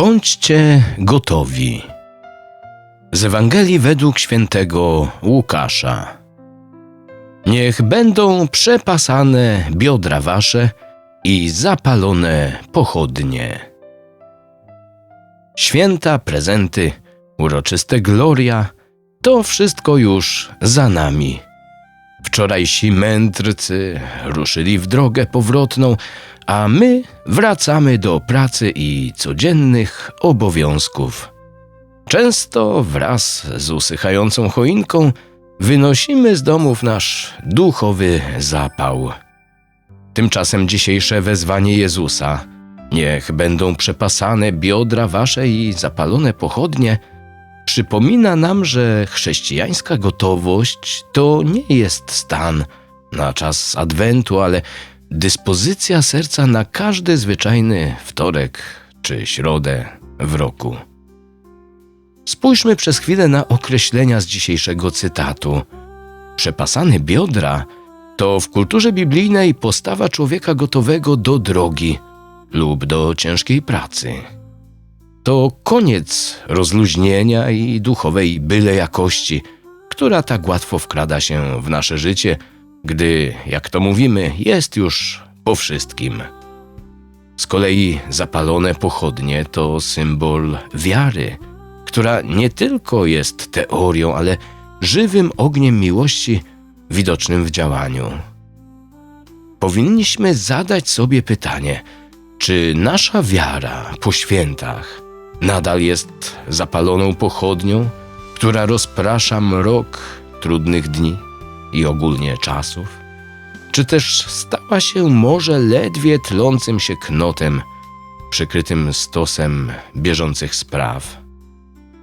Bądźcie gotowi. Z Ewangelii według świętego Łukasza. Niech będą przepasane biodra wasze i zapalone pochodnie. Święta, prezenty, uroczyste gloria to wszystko już za nami. Wczorajsi mędrcy ruszyli w drogę powrotną, a my wracamy do pracy i codziennych obowiązków. Często wraz z usychającą choinką wynosimy z domów nasz duchowy zapał. Tymczasem dzisiejsze wezwanie Jezusa Niech będą przepasane biodra wasze i zapalone pochodnie przypomina nam, że chrześcijańska gotowość to nie jest stan na czas adwentu, ale dyspozycja serca na każdy zwyczajny wtorek czy środę w roku. Spójrzmy przez chwilę na określenia z dzisiejszego cytatu. Przepasane biodra to w kulturze biblijnej postawa człowieka gotowego do drogi lub do ciężkiej pracy. To koniec rozluźnienia i duchowej byle jakości, która tak łatwo wkrada się w nasze życie, gdy, jak to mówimy, jest już po wszystkim. Z kolei zapalone pochodnie to symbol wiary, która nie tylko jest teorią, ale żywym ogniem miłości widocznym w działaniu. Powinniśmy zadać sobie pytanie, czy nasza wiara po świętach nadal jest zapaloną pochodnią, która rozprasza mrok trudnych dni i ogólnie czasów? Czy też stała się może ledwie tlącym się knotem, przykrytym stosem bieżących spraw?